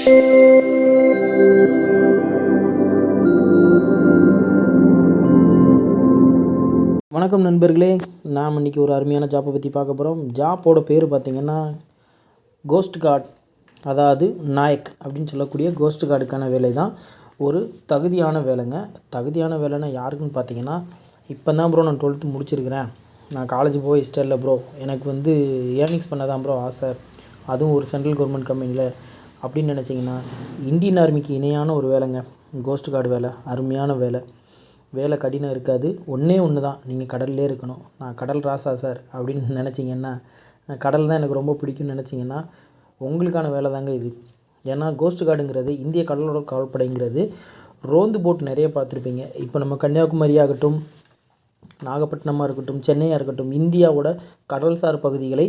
வணக்கம் நண்பர்களே நாம் இன்றைக்கி ஒரு அருமையான ஜாப்பை பற்றி பார்க்க போகிறோம் ஜாப்போட பேர் பார்த்திங்கன்னா கோஸ்ட் கார்ட் அதாவது நாயக் அப்படின்னு சொல்லக்கூடிய கோஸ்ட் கார்டுக்கான வேலை தான் ஒரு தகுதியான வேலைங்க. தகுதியான வேலைன்னா யாருக்குன்னு பார்த்தீங்கன்னா இப்போ தான் ப்ரோ நான் டுவெல்த்து முடிச்சிருக்கிறேன். நான் காலேஜ் போய் இஷ்டம் இல்லை ப்ரோ எனக்கு வந்து ஏர்னிங்ஸ் பண்ண தான் ப்ரோ ஆசை. அதுவும் ஒரு சென்ட்ரல் கவர்மெண்ட் கம்பெனியில் அப்படின்னு நினச்சிங்கன்னா இந்தியன் ஆர்மிக்கு இணையான ஒரு வேலைங்க. கோஸ்ட் கார்டு வேலை அருமையான வேலை. வேலை கடினம் இருக்காது. ஒன்றே ஒன்று தான் நீங்கள் கடல்லே இருக்கணும். நான் கடல் ராசா சார் அப்படின்னு நினச்சிங்கன்னா கடல் தான் எனக்கு ரொம்ப பிடிக்கும்னு நினச்சிங்கன்னா உங்களுக்கான வேலை தாங்க இது. ஏன்னா கோஸ்ட் கார்டுங்கிறது இந்திய கடலோர காவல்படைங்கிறது ரோந்து போட் நிறைய பார்த்துருப்பீங்க. இப்போ நம்ம கன்னியாகுமரி ஆகட்டும் நாகப்பட்டினமாக இருக்கட்டும் சென்னையாக இருக்கட்டும் இந்தியாவோட கடல்சார் பகுதிகளை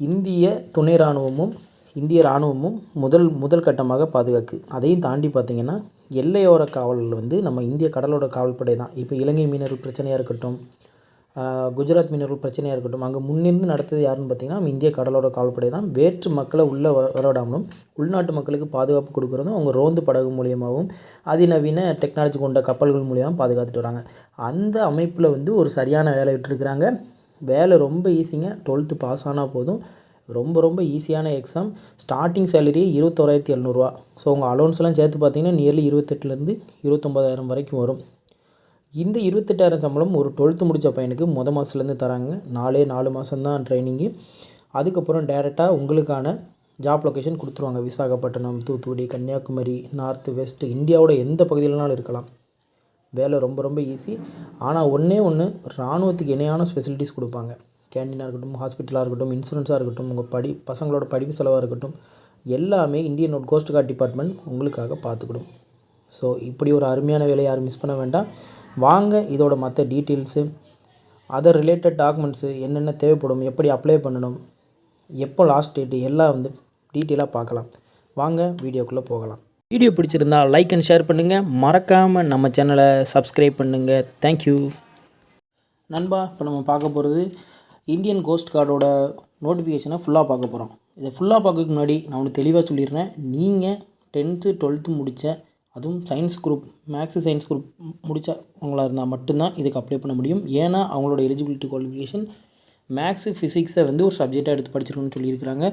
இந்திய துணை இராணுவமும் இந்திய இராணுவமும் முதல் முதல் கட்டமாக பாதுகாக்கு. அதையும் தாண்டி பார்த்திங்கன்னா எல்லையோர காவலில் வந்து நம்ம இந்திய கடலோர காவல்படை தான். இப்போ இலங்கை மீனவர்கள் பிரச்சனையாக இருக்கட்டும் குஜராத் மீனவர்கள் பிரச்சனையாக இருக்கட்டும் அங்கே முன்னிருந்து நடத்தது யாருன்னு பார்த்தீங்கன்னா இந்திய கடலோர காவல்படை தான். வேற்று மக்களை உள்ளே வர வரவிடாமலும் உள்நாட்டு மக்களுக்கு பாதுகாப்பு கொடுக்குறதும் அவங்க ரோந்து படகு மூலியமாகவும் அதிநவீன டெக்னாலஜி கொண்ட கப்பல்கள் மூலியமாக பாதுகாத்துட்டு வராங்க. அந்த அமைப்பில் வந்து ஒரு சரியான வேலை விட்டுருக்குறாங்க. வேலை ரொம்ப ஈஸிங்க டுவெல்த்து பாஸ் ஆனால் போதும். ரொம்ப ரொம்ப ஈஸியான எக்ஸாம் ஸ்டார்டிங் சேலரி இருபத்தோராயிரத்தி எழுநூறுவா. ஸோ உங்கள் அலோன்ஸ்லாம் சேர்த்து பார்த்தீங்கன்னா நியர்லி இருபத்தெட்டுலேருந்து இருபத்தொம்பதாயிரம் வரைக்கும் வரும். இந்த இருபத்தெட்டாயிரம் சம்பளம் ஒரு டுவெல்த்து முடித்த பையனுக்கு முத மாதத்துலேருந்து தராங்க. நாலே நாலு மாதம்தான் ட்ரைனிங்கு அதுக்கப்புறம் டேரெக்டாக உங்களுக்கான ஜாப் லொக்கேஷன் கொடுத்துருவாங்க. விசாகப்பட்டினம் தூத்துக்குடி கன்னியாகுமரி நார்த்து வெஸ்ட்டு இந்தியாவோட எந்த பகுதியிலனாலும் இருக்கலாம். வேலை ரொம்ப ரொம்ப ஈஸி ஆனால் ஒன்றே ஒன்று இராணுவத்துக்கு இணையான ஃபெசிலிட்டிஸ் கொடுப்பாங்க. கேண்டீனாக இருக்கட்டும் ஹாஸ்பிட்டலாக இருக்கட்டும் இன்சூரன்ஸாக இருக்கட்டும் உங்கள் படி பசங்களோட படிப்பு செலவாக இருக்கட்டும் எல்லாமே இந்தியன் கோஸ்ட் கார்டு டிபார்ட்மெண்ட் உங்களுக்காக பார்த்துக்கிடும். ஸோ இப்படி ஒரு அருமையான வேலையை யாரும் மிஸ் பண்ண வேண்டாம். வாங்க இதோட மற்ற டீட்டெயில்ஸு அதர் ரிலேட்டட் டாக்குமெண்ட்ஸு என்னென்ன தேவைப்படும் எப்படி அப்ளை பண்ணணும் எப்போ லாஸ்ட் டேட்டு எல்லாம் வந்து டீட்டெயிலாக பார்க்கலாம். வாங்க வீடியோக்குள்ளே போகலாம். வீடியோ பிடிச்சிருந்தா லைக் அண்ட் ஷேர் பண்ணுங்கள் மறக்காமல் நம்ம சேனலை சப்ஸ்கிரைப் பண்ணுங்கள் தேங்க்யூ நண்பா இப்போ நம்ம பார்க்க போகிறது இந்தியன் கோஸ்ட் கார்டோட நோட்டிஃபிகேஷனை ஃபுல்லாக பார்க்க போகிறோம் இதை ஃபுல்லாக பார்க்கறதுக்கு முன்னாடி நான் ஒன்று தெளிவாக சொல்லிடுறேன். நீங்கள் டென்த்து டுவெல்த்து முடித்த அதுவும் science group maths science group முடித்தவங்களாக இருந்தால் மட்டும்தான் இதுக்கு அப்ளை பண்ண முடியும். ஏன்னா அவங்களோட எலிஜிபிலிட்டி குவாலிஃபிகேஷன் மேக்ஸு ஃபிசிக்ஸை வந்து ஒரு சப்ஜெக்டாக எடுத்து படிச்சிருக்கணும்னு சொல்லியிருக்கிறாங்க.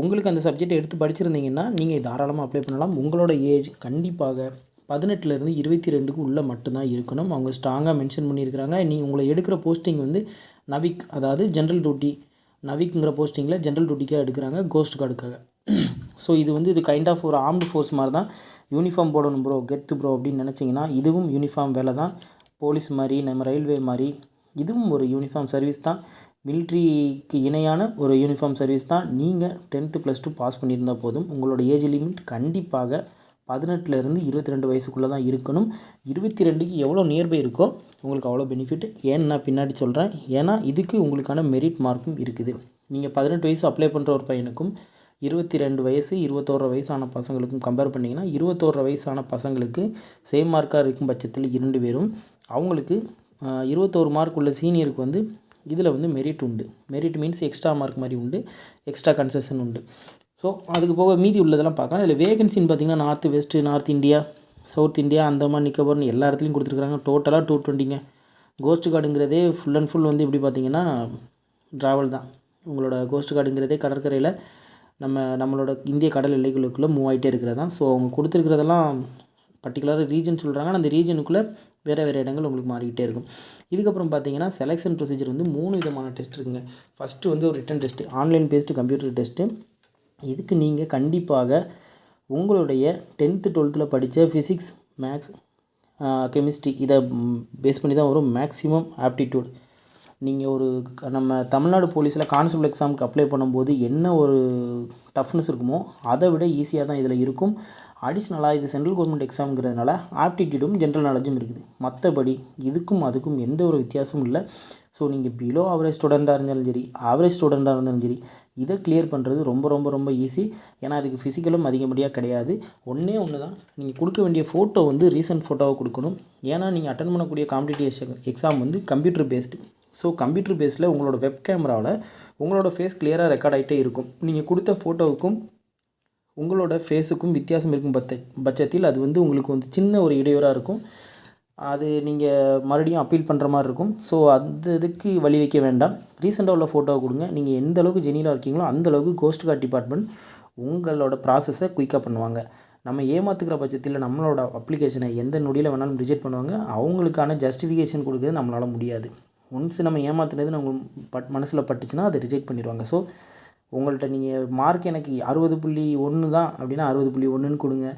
உங்களுக்கு அந்த சப்ஜெக்ட் எடுத்து படிச்சிருந்தீங்கன்னா நீங்கள் தாராளமாக அப்ளை பண்ணலாம். உங்களோட ஏஜ் கண்டிப்பாக பதினெட்டுலேருந்து இருபத்தி ரெண்டுக்கு உள்ளே மட்டும்தான் இருக்கணும். அவங்க ஸ்ட்ராங்காக மென்ஷன் பண்ணியிருக்கிறாங்க. நீ உங்களை எடுக்கிற போஸ்டிங் வந்து நவிக் அதாவது ஜென்ரல் டியூட்டி நவிக்குங்கிற போஸ்டிங்கில் ஜென்ரல் டியூட்டிக்காக எடுக்கிறாங்க கோஸ்ட் கார்டுக்காக ஸோ இது வந்து இது கைண்ட் ஆஃப் ஒரு ஆர்ம்டு ஃபோர்ஸ் மாதிரி தான் யூனிஃபார்ம் போடணும் ப்ரோ கெத்து ப்ரோ அப்படின்னு நினச்சிங்கன்னா இதுவும் யூனிஃபார்ம் வேலை தான். போலீஸ் மாதிரி நம்ம ரயில்வே மாதிரி இதுவும் ஒரு யூனிஃபார்ம் சர்வீஸ் தான். மிலிட்ரிக்கு இணையான ஒரு யூனிஃபார்ம் சர்வீஸ் தான். நீங்கள் டென்த்து ப்ளஸ் டூ பாஸ் பண்ணியிருந்தால் போதும். உங்களோட ஏஜ் லிமிட் கண்டிப்பாக பதினெட்டுலேருந்து இருபத்தி ரெண்டு வயசுக்குள்ளே தான் இருக்கணும். இருபத்தி ரெண்டுக்கு எவ்வளோ நியர்பை இருக்கோ உங்களுக்கு அவ்வளோ பெனிஃபிட் ஏன்னு நான் பின்னாடி சொல்கிறேன் ஏன்னா இதுக்கு உங்களுக்கான மெரிட் மார்க்கும் இருக்குது. நீங்கள் பதினெட்டு வயசு அப்ளை பண்ணுற ஒரு பையனுக்கும் இருபத்தி ரெண்டு வயசு இருபத்தோரு வயசான பசங்களுக்கும் கம்பேர் பண்ணிங்கன்னா இருபத்தோரு வயசான பசங்களுக்கு சேம் மார்க்காக இருக்கும் பட்சத்தில் இரண்டு பேரும். அவங்களுக்கு இருபத்தோரு மார்க் உள்ள சீனியருக்கு வந்து இதில் வந்து மெரிட் உண்டு. மெரிட் மீன்ஸ் எக்ஸ்ட்ரா மார்க் மாதிரி உண்டு. எக்ஸ்ட்ரா கன்செஷன் உண்டு. ஸோ அதுக்கு போக மீதி உள்ளதெல்லாம் பார்க்கலாம். இதில் வேகன்சின்னு பார்த்தீங்கன்னா north west north India south India Andaman நிக்கோபர்னு எல்லா இடத்துலையும் கொடுத்துருக்குறாங்க. டோட்டலாக டூ டுவெண்ட்டிங்க கோஸ்ட் கார்டுங்கிறதே ஃபுல் அண்ட் ஃபுல் வந்து எப்படி பார்த்தீங்கன்னா ட்ராவல் தான். உங்களோட கோஸ்ட் கார்டுங்கிறதே கடற்கரையில் நம்ம நம்மளோட இந்திய கடல் எல்லைகளுக்குள்ளே மூவ் ஆகிட்டே இருக்கிறது தான். ஸோ அவங்க கொடுத்துருக்கிறதெல்லாம் பர்டிகுலராக ரீஜன் சொல்கிறாங்க அந்த ரீஜனுக்குள்ளே வேறு வேறு இடங்கள் உங்களுக்கு மாறிக்கிட்டே இருக்கும். இதுக்கப்புறம் பார்த்தீங்கன்னா செலெக்ஷன் ப்ரொசீஜர் வந்து மூணு விதமான டெஸ்ட் இருக்குங்க. ஃபஸ்ட்டு வந்து ஒரு written test online based computer test இதுக்கு நீங்கள் கண்டிப்பாக உங்களுடைய டென்த்து டுவெல்த்தில் படித்த ஃபிசிக்ஸ் மேக்ஸ் கெமிஸ்ட்ரி இதை பேஸ் பண்ணி தான் வரும் மேக்ஸிமம் ஆப்டிடியூட் நீங்கள் ஒரு நம்ம தமிழ்நாடு போலீஸில் கான்ஸ்டபிள் எக்ஸாமுக்கு அப்ளை பண்ணும்போது என்ன ஒரு டஃப்னஸ் இருக்குமோ அதை விட ஈஸியாக தான் இதில் இருக்கும். அடிஷ்னலாக இது சென்ட்ரல் கவர்மெண்ட் எக்ஸாம்ங்கிறதுனால ஆப்டிடியூடும் ஜென்ரல் நாலேஜும் இருக்குது. மற்றபடி இதுக்கும் அதுக்கும் எந்த ஒரு வித்தியாசமும் இல்லை. ஸோ நீங்கள் பிலோ ஆவரேஜ் ஸ்டூடெண்ட்டாக இருந்தாலும் சரி ஆவரேஜ் ஸ்டூடெண்ட்டாக இருந்தாலும் சரி இதை கிளியர் பண்ணுறது ரொம்ப ரொம்ப ரொம்ப ஈஸி ஏன்னா அதுக்கு ஃபிசிக்கலும் அதிகப்படியாக கிடையாது. ஒன்றே ஒன்று தான் நீங்கள் கொடுக்க வேண்டிய ஃபோட்டோ வந்து ரீசன்ட் ஃபோட்டோவை கொடுக்கணும். ஏன்னா நீங்கள் அட்டன் பண்ணக்கூடிய காம்படிட்டிவ் எக்ஸாம் வந்து கம்ப்யூட்டர் பேஸ்டு ஸோ கம்ப்யூட்டர் பேஸில் உங்களோட வெப் கேமராவில் உங்களோட ஃபேஸ் கிளியராக ரெக்கார்ட் ஆகிட்டே இருக்கும். நீங்கள் கொடுத்த ஃபோட்டோவுக்கும் உங்களோட ஃபேஸுக்கும் வித்தியாசம் இருக்கும் பட்ச பட்சத்தில் அது வந்து உங்களுக்கு வந்து சின்ன ஒரு இடையூறாக இருக்கும். அது நீங்கள் மறுபடியும் அப்பீல் பண்ணுற மாதிரி இருக்கும். ஸோ அந்த இதுக்கு வழி வைக்க வேண்டாம். ரீசெண்டாக உள்ள ஃபோட்டோவை கொடுங்க. நீங்கள் எந்த அளவுக்கு ஜெனியூலாக இருக்கீங்களோ அந்த அளவுக்கு கோஸ்ட் கார்ட் டிபார்ட்மெண்ட் உங்களோட ப்ராசஸை குயிக்காக பண்ணுவாங்க. நம்ம ஏமாத்துக்கிற பட்சத்தில் நம்மளோட அப்ளிகேஷனை எந்த நொடியில் வேணாலும் ரிஜெக்ட் பண்ணுவாங்க. அவங்களுக்கான ஜஸ்டிஃபிகேஷன் கொடுக்குறது நம்மளால் முடியாது. ஒன்ஸ் நம்ம ஏமாத்துனது நம்ம பட் மனசில் பட்டுச்சுன்னா அதை ரிஜெக்ட் பண்ணிடுவாங்க. ஸோ உங்கள்கிட்ட நீங்கள் மார்க் எனக்கு அறுபது புள்ளி ஒன்று தான் அப்படின்னா அறுபது புள்ளி ஒன்றுன்னு கொடுங்க.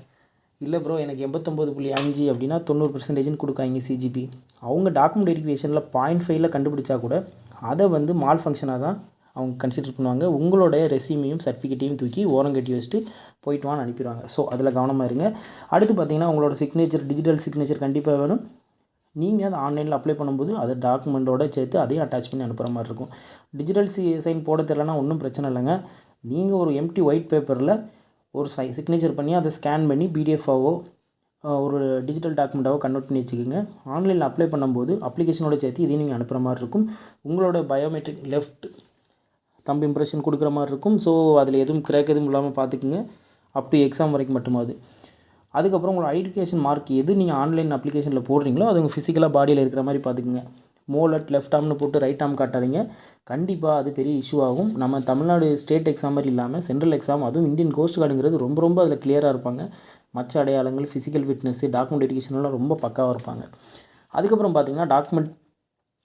இல்லை ப்ரோ எனக்கு எண்பத்தொம்போது புள்ளி அஞ்சு அப்படின்னா தொண்ணூறு பர்சன்டேஜ்னு கொடுக்காங்க சிஜிபி அவங்க டாக்குமெண்ட் வெரிஃபிகேஷனில் பாயிண்ட் ஃபைவ்ல கண்டுபிடிச்சா கூட அதை வந்து மால் ஃபங்க்ஷனாக தான் அவங்க கன்சிடர் பண்ணுவாங்க. உங்களோட ரெசியூமையும் சர்டிஃபிகேட்டையும் தூக்கி ஓரம் கட்டி வச்சுட்டு போயிட்டு வான்னு அனுப்பிடுவாங்க. ஸோ அதில் கவனமாக இருங்க. அடுத்து பார்த்தீங்கன்னா உங்களோட சிக்னேச்சர் டிஜிட்டல் சிக்னேச்சர் கண்டிப்பாக வேணும். நீங்கள் அதை ஆன்லைனில் அப்ளை பண்ணும்போது அதை டாக்குமெண்ட்டோட சேர்த்து அதையும் அட்டாச் பண்ணி அனுப்புகிற மாதிரி இருக்கும். டிஜிட்டல் சி சைன் போட தெரிலனா ஒன்றும் பிரச்சனை இல்லைங்க. நீங்கள் ஒரு எம்டி ஒயிட் பேப்பரில் ஒரு சை சிக்னேச்சர் பண்ணி அதை ஸ்கேன் பண்ணி பிடிஎஃபாவோ ஒரு டிஜிட்டல் டாக்குமெண்ட்டாவோ கன்வெர்ட் பண்ணி வச்சுக்கோங்க. ஆன்லைனில் அப்ளை பண்ணும்போது அப்ளிகேஷனோட சேர்த்து இதையும் நீங்கள் அனுப்புகிற மாதிரி இருக்கும். உங்களோட பயோமெட்ரிக் லெஃப்ட் தம்பு இம்ப்ரெஷன் கொடுக்குற மாதிரி இருக்கும். ஸோ அதில் எதுவும் கிராக் எதுவும் இல்லாமல் பார்த்துக்குங்க. அப் டு எக்ஸாம் வரைக்கும் மட்டுமாவது அதுக்கப்புறம் உங்களோட ஐடென்டிஃபிகேஷன் மார்க் எது நீங்கள் ஆன்லைன் அப்ளிகேஷனில் போடுறீங்களோ அது உங்கள் ஃபிசிக்கலாக பாடியில் இருக்கிற மாதிரி பார்த்துக்குங்க. மோலட் லெஃப்ட் ஆம்னு போட்டு ரைட் ஆம் காட்டாதீங்க. கண்டிப்பாக அது பெரிய இஷ்யூ ஆகும். நம்ம தமிழ்நாடு ஸ்டேட் எக்ஸாம் மாதிரி இல்லாமல் சென்ட்ரல் எக்ஸாம் அதுவும் இந்தியன் கோஸ்ட் கார்டுங்கிறது ரொம்ப ரொம்ப அதில் கிளியராக இருப்பாங்க. மற்ற அடையாளங்கள் ஃபிசிக்கல் ஃபிட்னஸ் டாக்குமெண்ட் எடுக்கேஷன்லாம் ரொம்ப பக்காவாக இருப்பாங்க. அதுக்கப்புறம் பார்த்தீங்கன்னா டாக்குமெண்ட்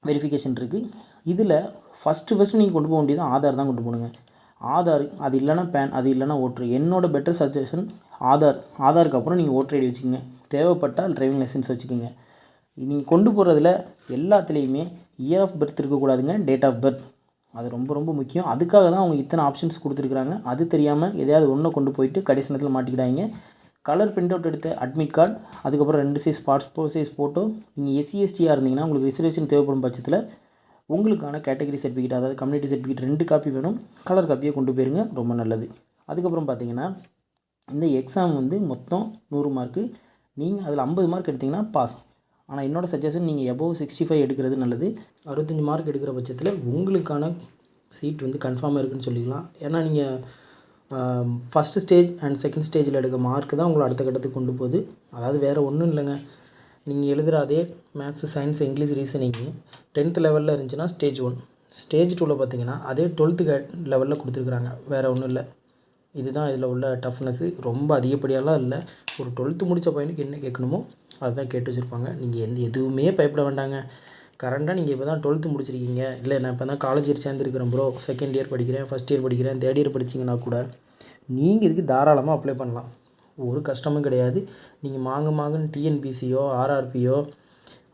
வெரிஃபிகேஷன் இருக்குது இதில் ஃபஸ்ட்டு ஃபஸ்ட்டு நீங்கள் கொண்டு போக வேண்டியது ஆதார் தான் கொண்டு போகணுங்க. ஆதார் அது இல்லைனா பேன் அது இல்லைனா ஓட்ரு என்னோட பெட்டர் சஜஷன் ஆதார். ஆதாருக்கு அப்புறம் நீங்கள் ஓட்டர் ஐடி வச்சுக்கோங்க. தேவைப்பட்டால் டிரைவிங் லைசன்ஸ் வச்சுக்கோங்க. நீங்கள் கொண்டு போகிறதுல எல்லாத்துலேயுமே இயர் ஆஃப் பர்த் இருக்கக்கூடாதுங்க டேட் ஆஃப் பர்த் அது ரொம்ப ரொம்ப முக்கியம். அதுக்காக தான் அவங்க இத்தனை ஆப்ஷன்ஸ் கொடுத்துருக்குறாங்க. அது தெரியாமல் எதையாவது ஒன்றை கொண்டு போயிட்டு கடைசி நேரத்தில் மாட்டிக்கிட்டாங்க கலர் பிரிண்ட் அவுட் எடுத்த அட்மிட் கார்டு அதுக்கப்புறம் ரெண்டு சைஸ் பாஸ்போர்ட் சைஸ் ஃபோட்டோ நீங்கள் எஸ்சிஎஸ்டியாக இருந்தீங்கன்னா உங்களுக்கு ரிசர்வேஷன் தேவைப்படும் பட்சத்தில் உங்களுக்கான கேட்டகரி சர்டிஃபிகேட் அதாவது கம்யூனிட்டி சர்டிஃபிகேட் ரெண்டு காப்பி வேணும். கலர் காப்பியை கொண்டு போயிருங்க ரொம்ப நல்லது. அதுக்கப்புறம் பார்த்தீங்கன்னா இந்த எக்ஸாம் வந்து மொத்தம் நூறு மார்க்கு நீங்கள் அதில் ஐம்பது மார்க் எடுத்திங்கன்னா பாஸ் ஆனால் என்னோடய சஜஷன் நீங்கள் எபோவ் சிக்ஸ்டி ஃபைவ் எடுக்கிறது நல்லது. அறுபத்தஞ்சி மார்க் எடுக்கிற பட்சத்தில் உங்களுக்கான சீட் வந்து கன்ஃபார்மாக இருக்குன்னு சொல்லிக்கலாம். ஏன்னா நீங்கள் ஃபஸ்ட்டு ஸ்டேஜ் அண்ட் செகண்ட் ஸ்டேஜில் எடுக்க மார்க் தான் உங்களை அடுத்த கட்டத்துக்கு கொண்டு போகுது. அதாவது வேறு ஒன்றும் இல்லைங்க. நீங்கள் எழுதுகிற அதே maths science English reasoning tenth லெவலில் இருந்துச்சுன்னா ஸ்டேஜ் ஒன் ஸ்டேஜ் டூவில் பார்த்தீங்கன்னா அதே டுவெல்த்து லெவலில் கொடுத்துருக்குறாங்க. வேறு ஒன்றும் இல்லை. இதுதான் இதில் உள்ள டஃப்னஸ்ஸு ரொம்ப அதிகப்படியாலாம் இல்லை. ஒரு டுவெல்த்து முடித்த பையனுக்கு என்ன கேட்கணுமோ அதுதான் கேட்டு வச்சுருப்பாங்க. நீங்கள் எந்த எதுவுமே பயப்பட வேண்டாங்க. கரண்டாக நீங்கள் இப்போ தான் டுவெல்த்து முடிச்சிருக்கீங்க. இல்லை நான் இப்போ தான் காலேஜ் சேர்ந்துருக்கிறேன் ப்ரோ செகண்ட் இயர் படிக்கிறேன் ஃபஸ்ட் இயர் படிக்கிறேன் தேர்ட் இயர் படிச்சிங்கன்னா கூட நீங்கள் இதுக்கு தாராளமாக அப்ளை பண்ணலாம். ஒரு கஷ்டமும் கிடையாது. நீங்கள் மாங்க மாங்கன்னு டிஎன்பிசியோ ஆர்ஆர்பியோ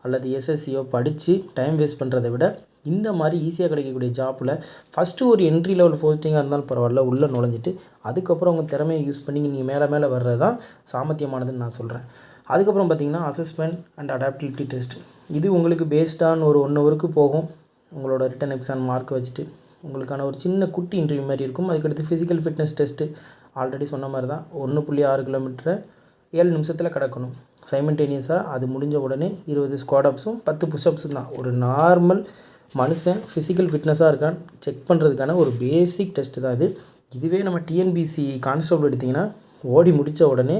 அல்லது எஸ்எஸ்சியோ படித்து டைம் வேஸ்ட் பண்ணுறதை விட இந்த மாதிரி ஈஸியாக கிடைக்கக்கூடிய ஜாப்பில் ஃபஸ்ட்டு ஒரு என்ட்ரி லெவல் போஸ்டிங்காக இருந்தாலும் பரவாயில்ல உள்ளே நுழைஞ்சிட்டு அதுக்கப்புறம் உங்கள் திறமையை யூஸ் பண்ணி நீங்கள் மேலே மேலே வர்றது தான் சாமர்த்தியமானதுன்னு நான் சொல்கிறேன் அதுக்கப்புறம் பார்த்தீங்கன்னா அசஸ்மெண்ட் அண்ட் அடாப்டிலிட்டி டெஸ்ட் இது உங்களுக்கு பேஸ்டான ஒரு ஒன் ஹவருக்கு போகும். உங்களோட ரிட்டன் எக்ஸாம் மார்க் வச்சுட்டு உங்களுக்கான ஒரு சின்ன குட்டி இன்டர்வியூ மாதிரி இருக்கும். அதுக்கடுத்து ஃபிசிக்கல் ஃபிட்னஸ் டெஸ்ட்டு ஆல்ரெடி சொன்ன மாதிரி தான். ஒன்று புள்ளி ஆறு கிலோமீட்டரை ஏழு நிமிஷத்தில் கிடக்கணும். சைமல்டேனியஸாக அது முடிஞ்ச உடனே இருபது ஸ்குவாடப்ஸும் பத்து புஷ்அப்ஸும் தான். ஒரு நார்மல் மனுஷன் ஃபிசிக்கல் ஃபிட்னஸாக இருக்கான்னு செக் பண்ணுறதுக்கான ஒரு பேசிக் டெஸ்ட்டு தான் இது. இதுவே நம்ம டிஎன்பிசி கான்ஸ்டபிள் எடுத்திங்கன்னா ஓடி முடித்த உடனே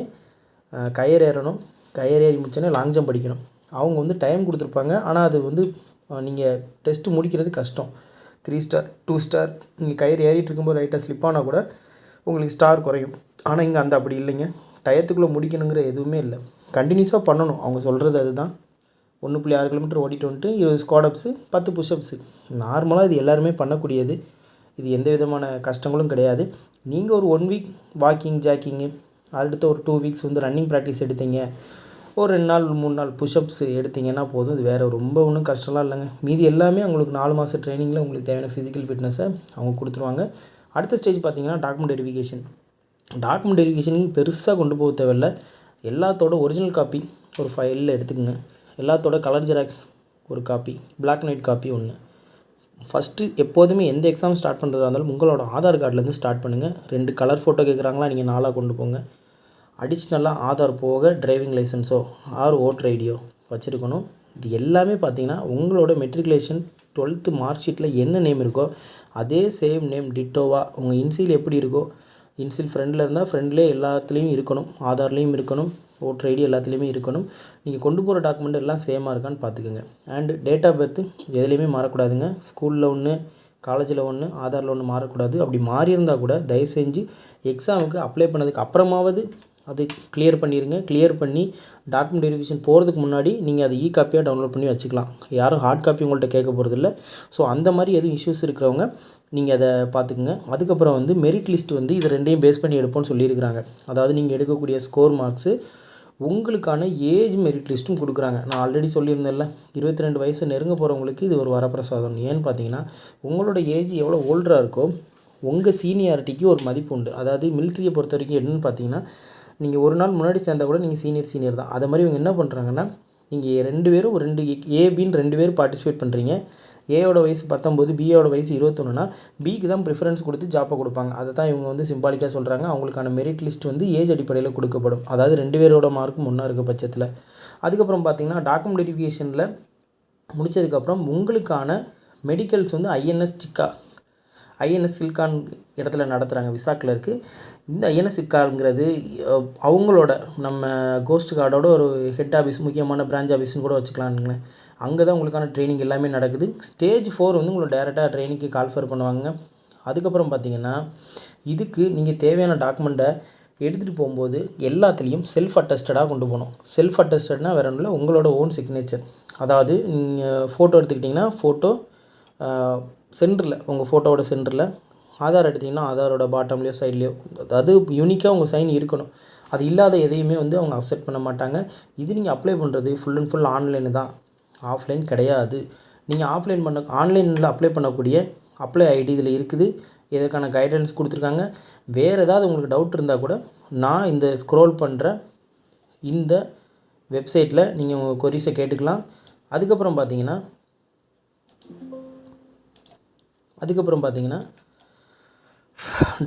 கயிறு ஏறணும். கயிறு ஏறி முடிச்சோடனே லாங் ஜம்ப் அடிக்கணும். அவங்க வந்து டைம் கொடுத்துருப்பாங்க. ஆனால் அது வந்து நீங்கள் டெஸ்ட்டு முடிக்கிறது கஷ்டம். த்ரீ ஸ்டார் டூ ஸ்டார் நீங்கள் கயிறு ஏறிட்டு இருக்கும்போது லைட்டாக ஸ்லிப் ஆனால் கூட உங்களுக்கு ஸ்டார் குறையும். ஆனால் இங்கே அந்த அப்படி இல்லைங்க. டயத்துக்குள்ளே முடிக்கணுங்கிற எதுவுமே இல்லை. கண்டினியூஸாக பண்ணணும். அவங்க சொல்கிறது அதுதான். ஒன்று புள்ளி ஆறு கிலோமீட்டர் ஓடிட்டு வந்துட்டு இருபது ஸ்குவாடப்ஸு பத்து புஷ்அப்ஸு நார்மலாக இது எல்லாருமே பண்ணக்கூடியது. இது எந்த விதமான கஷ்டங்களும் கிடையாது. நீங்கள் ஒரு ஒன் வீக் வாக்கிங் ஜாக்கிங்கு அடுத்த ஒரு டூ வீக்ஸ் வந்து ரன்னிங் ப்ராக்டிஸ் எடுத்தீங்க. ஒரு ரெண்டு நாள் மூணு நாள் புஷ்அப்ஸ் எடுத்தீங்கன்னா போதும். இது வேறு ரொம்ப ஒன்றும் கஷ்டம்லாம் இல்லைங்க. மீதி எல்லாமே உங்களுக்கு நாலு மாதம் ட்ரைனிங்கில் உங்களுக்கு தேவையான ஃபிசிக்கல் ஃபிட்னஸை அவங்க கொடுத்துருவாங்க. அடுத்த ஸ்டேஜ் பார்த்தீங்கன்னா டாக்குமெண்ட் வெரிஃபிகேஷன் டாக்குமெண்ட் வெரிஃபிகேஷனுக்கு பெருசாக கொண்டு போக தேவையில்ல. எல்லாத்தோட ஒரிஜினல் காப்பி ஒரு ஃபைலில் எடுத்துக்கோங்க. எல்லாத்தோட கலர் ஜெராக்ஸ் ஒரு copy black and white copy ஒன்று ஃபஸ்ட்டு எப்போதுமே எந்த எக்ஸாம் ஸ்டார்ட் பண்ணுறதா இருந்தாலும் உங்களோட ஆதார் கார்டுலேருந்து ஸ்டார்ட் பண்ணுங்கள் ரெண்டு கலர் ஃபோட்டோ கேட்குறாங்களா நீங்கள் நாளாக கொண்டு போங்க. அடிஷ்னலாக ஆதார் போக டிரைவிங் லைசன்ஸோ ஆர் ஓட்டர் ஐடியோ வச்சுருக்கணும். இது எல்லாமே பார்த்தீங்கன்னா உங்களோட மெட்ரிகுலேஷன் டுவெல்த்து மார்க் ஷீட்டில் என்ன நேம் இருக்கோ அதே சேம் நேம் டிட்டோவாக உங்கள் இன்சியல் எப்படி இருக்கோ இன்சில் ஃப்ரெண்டில் இருந்தால் ஃப்ரெண்ட்லேயே எல்லாத்துலேயும் இருக்கணும் ஆதார்லேயும் இருக்கணும் ஓட்டர் ஐடி எல்லாத்துலேயுமே இருக்கணும். நீங்கள் கொண்டு போகிற டாக்குமெண்ட் எல்லாம் சேமாக இருக்கான்னு பார்த்துக்கோங்க அண்டு டேட் ஆஃப் பர்த்து எதுலேயுமே மாறக்கூடாதுங்க. ஸ்கூலில் ஒன்று காலேஜில் ஒன்று ஆதாரில் ஒன்று மாறக்கூடாது. அப்படி மாறி இருந்தால் கூட தயவு செஞ்சு எக்ஸாமுக்கு அப்ளை பண்ணதுக்கு அப்புறமாவது அது கிளியர் பண்ணிடுங்க கிளியர் பண்ணி டாக்குமெண்ட் வெரிஃபிகேஷன் போகிறதுக்கு முன்னாடி நீங்கள் அதை இ காப்பியாக டவுன்லோட் பண்ணி வச்சுக்கலாம். யாரும் ஹார்ட் காப்பி உங்கள்கிட்ட கேட்க போகிறதில்ல ஸோ அந்த மாதிரி எதுவும் இஷ்யூஸ் இருக்கிறவங்க நீங்கள் அதை பார்த்துக்குங்க. அதுக்கப்புறம் வந்து மெரிட் லிஸ்ட் வந்து இது ரெண்டையும் பேஸ் பண்ணி எடுப்போம்னு சொல்லியிருக்கிறாங்க. அதாவது நீங்கள் எடுக்கக்கூடிய ஸ்கோர் மார்க்ஸு உங்களுக்கான ஏஜ் மெரிட் லிஸ்ட்டும் கொடுக்குறாங்க. நான் ஆல்ரெடி சொல்லியிருந்தேன்ல இருபத்தி ரெண்டு வயசு நெருங்க போகிறவங்களுக்கு இது ஒரு வரப்பிரசாதம். ஏன்னு பார்த்தீங்கன்னா உங்களோட ஏஜ் எவ்வளோ ஓல்டராக இருக்கோ உங்கள் சீனியாரிட்டிக்கு ஒரு மதிப்பு உண்டு. அதாவது மிலிட்ரியை பொறுத்த வரைக்கும் என்னென்னு பார்த்தீங்கன்னா நீங்கள் ஒரு நாள் முன்னாடி சேர்ந்தா கூட நீங்கள் சீனியர் சீனியர் தான். அதை மாதிரி இவங்க என்ன பண்ணுறாங்கன்னா நீங்கள் ரெண்டு பேரும் ஒரு ரெண்டு ஏபின்னு ரெண்டு பேரும் பார்ட்டிசிபேட் பண்ணுறீங்க ஏயோட வயசு பத்தொம்போது பிஏவோட வயசு இருபத்தொன்னுனா பிக்கு தான் ப்ரிஃபரன்ஸ் கொடுத்து ஜாப்பை கொடுப்பாங்க. அதை தான் இவங்க வந்து சிம்பாலிக்காக சொல்கிறாங்க அவங்களுக்கான மெரிட் லிஸ்ட் வந்து ஏஜ் அடிப்படையில் கொடுக்கப்படும். அதாவது ரெண்டு பேரோட மார்க்கும் முன்னே இருக்க பட்சத்தில். அதுக்கப்புறம் பார்த்தீங்கன்னா டாக்குமெண்ட் வெரிஃபிகேஷனில் முடித்ததுக்கப்புறம் உங்களுக்கான மெடிக்கல்ஸ் வந்து ஐஎன்எஸ் சிக்கா ஐஎன்எஸ் சில்கான் இடத்துல நடத்துகிறாங்க விசாக்கில் இருக்குது இந்த ஐஎன்எஸ் அவங்களோட நம்ம கோஸ்ட் கார்டோட ஒரு ஹெட் ஆஃபீஸ் முக்கியமான பிரான்ச் ஆஃபீஸ்னு கூட வச்சுக்கலாம்னுங்களேன் அங்கே தான் உங்களுக்கான ட்ரைனிங் எல்லாமே நடக்குது. ஸ்டேஜ் ஃபோர் வந்து உங்களை டேரெக்டாக ட்ரைனிங்க்கு கால்ஃபர் பண்ணுவாங்க. அதுக்கப்புறம் பார்த்தீங்கன்னா இதுக்கு நீங்கள் தேவையான டாக்குமெண்ட்டை எடுத்துகிட்டு போகும்போது எல்லாத்துலேயும் செல்ஃப் அட்டஸ்டடாக கொண்டு போகணும். செல்ஃப் அட்டஸ்டட்னா வேறு ஒன்றும் இல்லை உங்களோட ஓன் சிக்னேச்சர் அதாவது நீங்கள் ஃபோட்டோ எடுத்துக்கிட்டிங்கன்னா ஃபோட்டோ சென்டரில் உங்கள் ஃபோட்டோவோட சென்டரில் ஆதார் எடுத்திங்கன்னா ஆதாரோட பாட்டம்லேயோ சைட்லேயோ அதாவது யூனிக்காக உங்கள் சைன் இருக்கணும். அது இல்லாத எதையுமே வந்து அவங்க அக்செப்ட் பண்ண மாட்டாங்க. இது நீங்கள் அப்ளை பண்ணுறது ஃபுல் அண்ட் ஃபுல் ஆன்லைனு தான். ஆஃப்லைன் கிடையாது. நீங்கள் ஆஃப்லைன் பண்ண ஆன்லைனில் அப்ளை பண்ணக்கூடிய அப்ளை ஐடி இதில் இருக்குது. இதற்கான கைடன்ஸ் கொடுத்துருக்காங்க. வேறு ஏதாவது உங்களுக்கு டவுட் இருந்தால் கூட நான் இந்த ஸ்க்ரோல் பண்ணுற இந்த வெப்சைட்டில் நீங்கள் உங்கள் கொரிஸை கேட்டுக்கலாம். அதுக்கப்புறம் பார்த்தீங்கன்னா அதுக்கப்புறம் பார்த்தீங்கன்னா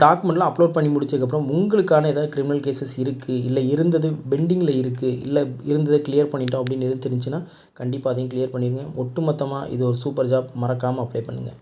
டாக்குமெண்ட்லாம் அப்லோட் பண்ணி முடிச்சதுக்கப்புறம் உங்களுக்கான ஏதாவது கிரிமினல் கேசஸ் இருக்குது இல்லை இருந்தது பெண்டிங்கில் இருக்குது இல்லை இருந்ததை கிளியர் பண்ணிட்டோம் அப்படின்னு எதுவும் தெரிஞ்சுன்னா கண்டிப்பாக அதையும் கிளியர் பண்ணிடுங்க. ஒட்டுமொத்தமாக இது ஒரு சூப்பர் ஜாப் மறக்காமல் அப்ளை பண்ணுங்கள்